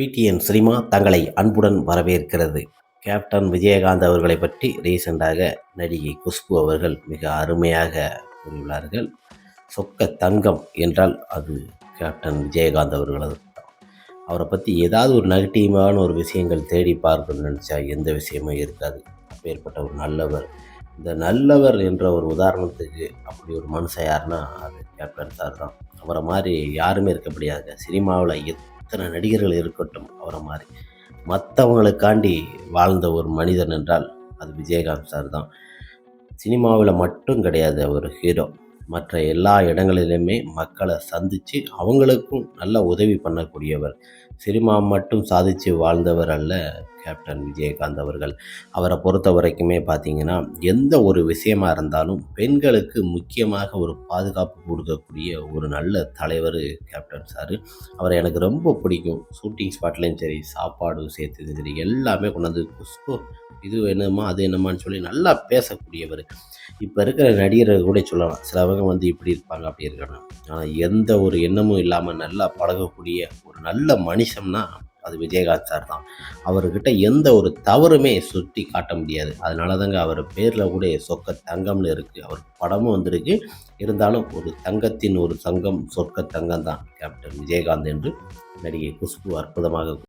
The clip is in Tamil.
பிடிஎன் சினிமா தங்களை அன்புடன் வரவேற்கிறது. கேப்டன் விஜயகாந்த் அவர்களை பற்றி ரீசெண்டாக நடிகை குஷ்பு அவர்கள் மிக அருமையாக கூறியுள்ளார்கள். சொக்க தங்கம் என்றால் அது கேப்டன் விஜயகாந்த் அவர்களது அவரை பற்றி ஏதாவது ஒரு நெகட்டிவான ஒரு விஷயங்கள் தேடி பார்க்கணும்னு நினச்சா எந்த விஷயமும் இருக்காது. அப்பேற்பட்ட ஒரு நல்லவர். இந்த நல்லவர் என்ற ஒரு உதாரணத்துக்கு அப்படி ஒரு மனுஷன் யாருன்னா அது கேப்டன் சார் தான். அவரை மாதிரி யாருமே இருக்க முடியாது. சினிமாவில் எத்தனை நடிகர்கள் இருக்கட்டும் அவரை மாதிரி. மற்றவங்களுக்காண்டி வாழ்ந்த ஒரு மனிதன் என்றால் அது விஜயகாந்த் சார் தான். சினிமாவில் மட்டும் கிடையாது அவர் ஹீரோ மற்ற எல்லா இடங்களிலுமே மக்களை சந்தித்து அவங்களுக்கும் நல்ல உதவி பண்ணக்கூடியவர். சினிமா மட்டும் சாதித்து வாழ்ந்தவர் அல்ல கேப்டன் விஜயகாந்த் அவர்கள் அவரை பொறுத்த வரைக்குமே பார்த்தீங்கன்னா எந்த ஒரு விஷயமா இருந்தாலும் பெண்களுக்கு முக்கியமாக ஒரு பாதுகாப்பு கொடுக்கக்கூடிய ஒரு நல்ல தலைவர் கேப்டன் சார். அவரை எனக்கு ரொம்ப பிடிக்கும். ஷூட்டிங் ஸ்பாட்லேயும் சரி சாப்பாடு சேர்த்து சரி எல்லாமே கொண்டாந்து குஷ்பு இது என்னமா அது என்னம்மான்னு சொல்லி நல்லா பேசக்கூடியவர். இப்போ இருக்கிற நடிகர்கள் கூட சொல்லலாம். சிலவங்க வந்து இப்படி இருப்பாங்க அப்படி இருக்காங்க. ஆனால் எந்த ஒரு எண்ணமும் இல்லாமல் நல்லா பழகக்கூடிய ஒரு நல்ல மனுஷம்னா அது விஜயகாந்த் சார் தான். அவர்கிட்ட எந்த ஒரு தவறுமே சுட்டி காட்ட முடியாது. அதனால தாங்க அவர் பேரில் கூட சொக்க தங்கம்னு இருக்குது அவர் படமும் வந்திருக்கு. இருந்தாலும் ஒரு தங்கத்தின் ஒரு சங்கம் சொர்க்க தங்கம் தான் கேப்டன் விஜயகாந்த் என்று நடிகை குஷ்பு அற்புதமாக